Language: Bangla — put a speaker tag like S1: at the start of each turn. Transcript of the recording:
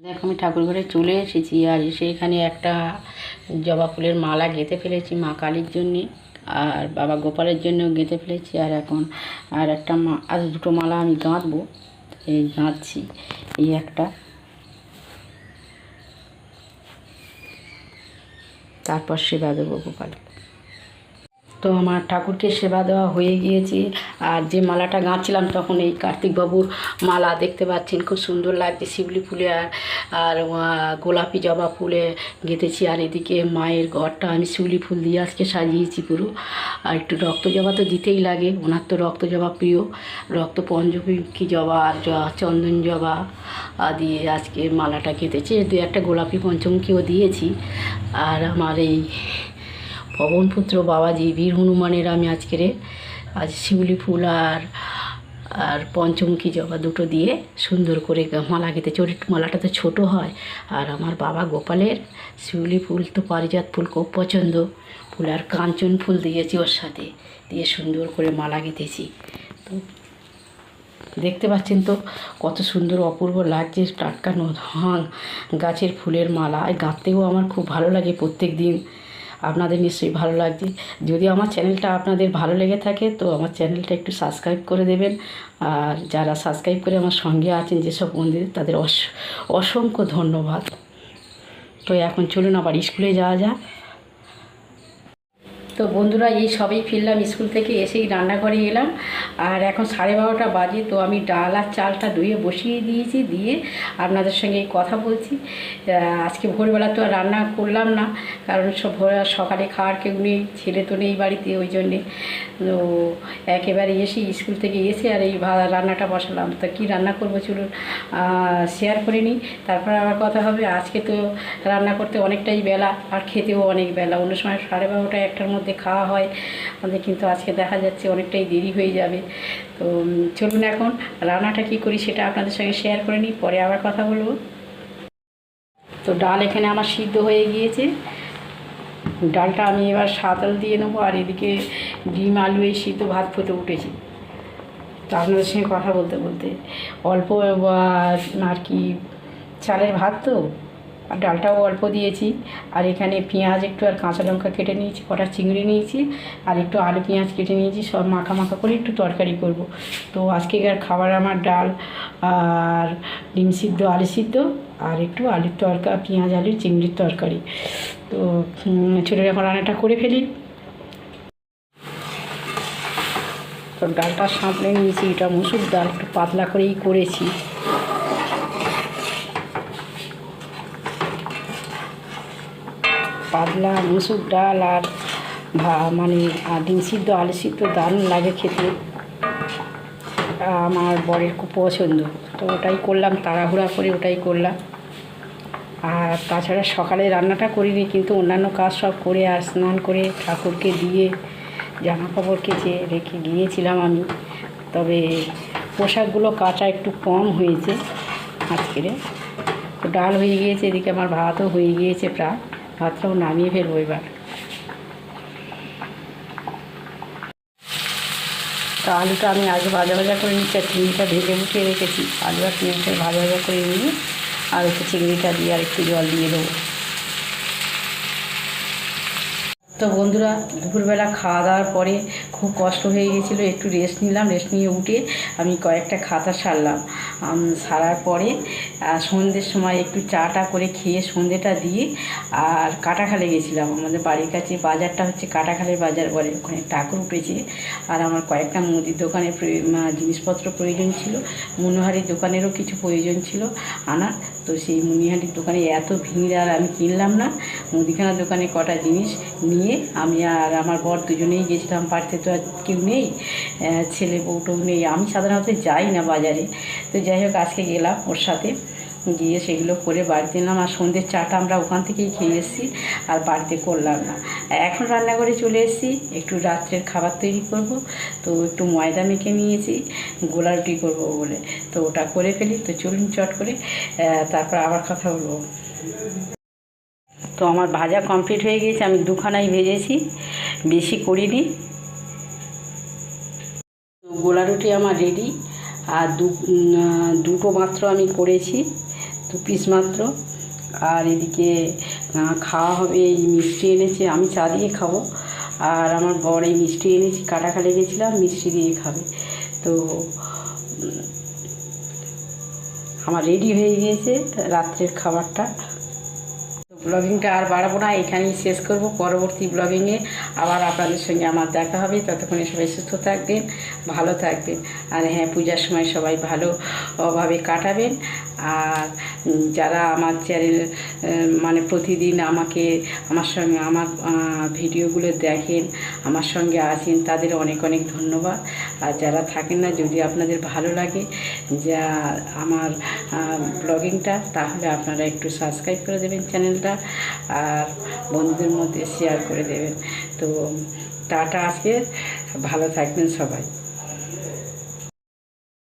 S1: দেখ, আমি ঠাকুর ঘরে চলে এসেছি আর এসে এখানে একটা জবা ফুলের মালা গেঁথে ফেলেছি মা কালীর জন্যে আর বাবা গোপালের জন্যও গেঁথে ফেলেছি আর এখন আর একটা মা, আর দুটো মালা আমি গাঁথবো, এই গাঁথছি, এই একটা। তারপর সেবা দেবো গোপাল তো আমার ঠাকুরকে সেবা দেওয়া হয়ে গিয়েছে। আর যে মালাটা গাঁথছিলাম তখন এই কার্তিকবাবুর মালা দেখতে পাচ্ছেন, খুব সুন্দর লাগছে শিউলি ফুলে আর আর গোলাপি জবা ফুলে গেঁথেছি। আর এদিকে মায়ের ঘরটা আমি শিউলি ফুল দিয়ে আজকে সাজিয়েছি পুরো। আর একটু রক্ত জবা তো দিতেই লাগে, ওনার তো রক্ত জবা প্রিয়। রক্ত পঞ্চমুখী জবা আর চন্দন জবা দিয়ে আজকে মালাটা গেঁথেছি। দু একটা গোলাপি পঞ্চমুখীও দিয়েছি। আর আমার এই পবনপুত্র বাবাজি বীর হনুমানের আমি আজকের আজ শিউলি ফুল আর আর পঞ্চমুখী জবা দুটো দিয়ে সুন্দর করে মালা গেঁথে চরিট মালাটা তো ছোটো হয়। আর আমার বাবা গোপালের শিউলি ফুল তো পারিজাত ফুল খুব পছন্দ। ফুল আর কাঞ্চন ফুল দিয়েছি ওর সাথে দিয়ে সুন্দর করে মালা গেঁথেছি। তো দেখতে পাচ্ছেন তো কত সুন্দর অপূর্ব লাগছে টাটকা হ্যাঁ, গাছের ফুলের মালা গাঁথতেও আমার খুব ভালো লাগে প্রত্যেক দিন আপনাদের নিশ্চয়ই ভালো লাগবে। যদি আমার চ্যানেলটা আপনাদের ভালো লেগে থাকে, তো আমার চ্যানেলটা একটু সাবস্ক্রাইব করে দেবেন। আর যারা সাবস্ক্রাইব করে আমার সঙ্গে আছেন, যেসব বন্ধুদের, তাদের অস, অসংখ্য ধন্যবাদ। তো এখন চলুন আবার স্কুলে যাওয়া যাক। তো বন্ধুরা, এই সবই ফিরলাম স্কুল থেকে, এসেই রান্নাঘরে এলাম। আর এখন সাড়ে বারোটা বাজে, তো আমি ডাল আর চালটা ধুয়ে বসিয়ে দিয়েছি, দিয়ে আপনাদের সঙ্গে কথা বলছি। আজকে ভোরবেলা তো আর রান্না করলাম না, কারণ সব ভোর, সকালে খাওয়ার কেউ নেই, ছেলে তো নেই বাড়িতে, ওই জন্যে। তো একেবারে এসে স্কুল থেকে এসে আর এই রান্নাটা বসালাম। তা কী রান্না করব চলুন শেয়ার করে নিই। তারপর আবার কথা হবে। আজকে তো রান্না করতে অনেকটাই বেলা, আর খেতেও অনেক বেলা। অন্য সময় সাড়ে বারোটা একটার মধ্যে খাওয়া হয়। আমাদের কিন্তু আজকে দেখা যাচ্ছে অনেকটাই দেরি হয়ে যাবে। তো চলুন এখন রান্নাটা কী করি সেটা আপনাদের সঙ্গে শেয়ার করে নিই, পরে আবার কথা বলব। তো, ডাল এখানে আমার সিদ্ধ হয়ে গিয়েছে। ডালটা আমি এবার সাঁতাল দিয়ে নেব আর এদিকে ডিম, আলু এই সিদ্ধ ভাত ফুটে উঠেছে। তো, আপনাদের সঙ্গে কথা বলতে বলতে অল্প আর কি চালের ভাত তো? আর ডালটাও অল্প দিয়েছি। আর এখানে পেঁয়াজ একটু আর কাঁচা লঙ্কা কেটে নিয়েছি কটা চিংড়ি নিয়েছি আর একটু আলু পেঁয়াজ কেটে নিয়েছি সব মাখা মাখা করে একটু তরকারি করব। তো আজকেকার খাবার আমার ডাল আর ডিম সিদ্ধ আলু সিদ্ধ আর একটু আলুর তরকা পেঁয়াজ আলুর চিংড়ির তরকারি। তো উম, এখন রান্নাটা করে ফেলি। তো ডালটা সাঁতলে নিয়েছি এটা মুসুর ডাল একটু পাতলা করেই করেছি। পাতলা মুসুর ডাল আর মানে ডিম সিদ্ধ, আলু সিদ্ধ দারুণ লাগে খেতে। আমার বরের খুব পছন্দ। তো ওটাই করলাম, তাড়াহুড়া করে ওটাই করলাম। আর তাছাড়া সকালে রান্নাটা করিনি, কিন্তু অন্যান্য কাজ সব করে আর স্নান করে ঠাকুরকে দিয়ে জামা কাপড় কেচে রেখে গিয়েছিলাম আমি। তবে পোশাকগুলো কাচা একটু কম হয়েছে আজকের। ডাল হয়ে গিয়েছে, এদিকে আমার ভাতও হয়ে গিয়েছে প্রায়। ভাতটাও নামিয়ে ফেলব এবার। তো আলুটা আমি আগে ভাজা ভাজা করে নিচ্ছি, আর চিংড়িটা ভেজে উঠিয়ে রেখেছি। আলু আর চিংড়িটা ভাজা ভাজা করে নিয়ে, আর একটু চিংড়িটা দিয়ে আর একটু জল দিয়ে দেবো। তো বন্ধুরা, দুপুরবেলা খাওয়া দাওয়ার পরে খুব কষ্ট হয়ে গেছিল, একটু রেস্ট নিলাম রেস্ট নিয়ে উঠে আমি কয়েকটা খাতা সারলাম। সারার পরে সন্ধ্যের সময় একটু চাটা করে খেয়ে সন্ধ্যেটা দিয়ে আর কাটাখালে গেছিলাম। আমাদের বাড়ির কাছে বাজারটা হচ্ছে কাটাখালের বাজার বলে, ওখানে ঠাকুর উঠেছে। আর আমার কয়েকটা মুদির দোকানের জিনিসপত্র প্রয়োজন ছিল, মনোহারির দোকানেরও কিছু প্রয়োজন ছিল আনার। তো সেই মুনিহাটির দোকানে এত ভিড় আর আমি কিনলাম না। মুদিখানার দোকানে কটা জিনিস নিয়ে আমি আর আমার বর দুজনেই গেছিলাম, বাড়িতে তো আর কেউ নেই ছেলে বউটাও নেই। আমি সাধারণত যাই না বাজারে। তো যাই হোক, আজকে গেলাম ওর সাথে। গিয়ে সেগুলো করে বাড়িতে এলাম আর সন্ধ্যের চাটা আমরা ওখান থেকেই খেয়ে এসেছি আর বাড়িতে করলাম না। এখন রান্নাঘরে চলে এসেছি, একটু রাত্রের খাবার তৈরি করব, তো একটু ময়দা মেখে নিয়েছি, গোলা রুটি করব বলে। তো ওটা করে ফেলি, তো চলুন চট করে তারপর আবার কথা বলব। তো আমার ভাজা কমপ্লিট হয়ে গিয়েছে, আমি দুখানাই ভেজেছি, বেশি করিনি। গোলা রুটি আমার রেডি, আর দুটো মাত্র আমি করেছি। দু পিস মাত্র। আর এদিকে খাওয়া হবে এই মিষ্টি এনেছে, আমি চা দিয়ে খাব। আর আমার বর এই মিষ্টি এনেছি কাটাখালে গেছিলাম, মিষ্টি দিয়ে খাবে। তো আমার রেডি হয়ে গিয়েছে রাত্রের খাবারটা। ব্লগিংটা আর বাড়াবো না, এখানেই শেষ করব। পরবর্তী ব্লগিংয়ে আবার আপনাদের সঙ্গে আমার দেখা হবে। ততক্ষণে সবাই সুস্থ থাকবেন, ভালো থাকবেন। আর হ্যাঁ পূজার সময় সবাই ভালোভাবে কাটাবেন। আর যারা আমার চ্যানেল মানে প্রতিদিন আমাকে, আমার সঙ্গে আমার ভিডিওগুলো দেখেন, আমার সঙ্গে আছেন, তাদের অনেক অনেক ধন্যবাদ। আর যারা থাকেন না, যদি আপনাদের ভালো লাগে, যা আমার ব্লগিংটা, তাহলে আপনারা একটু সাবস্ক্রাইব করে দেবেন চ্যানেলটা আর বন্ধুদের মধ্যে শেয়ার করে দেবেন। তো, টাটা আজকে, ভালো থাকবেন সবাই।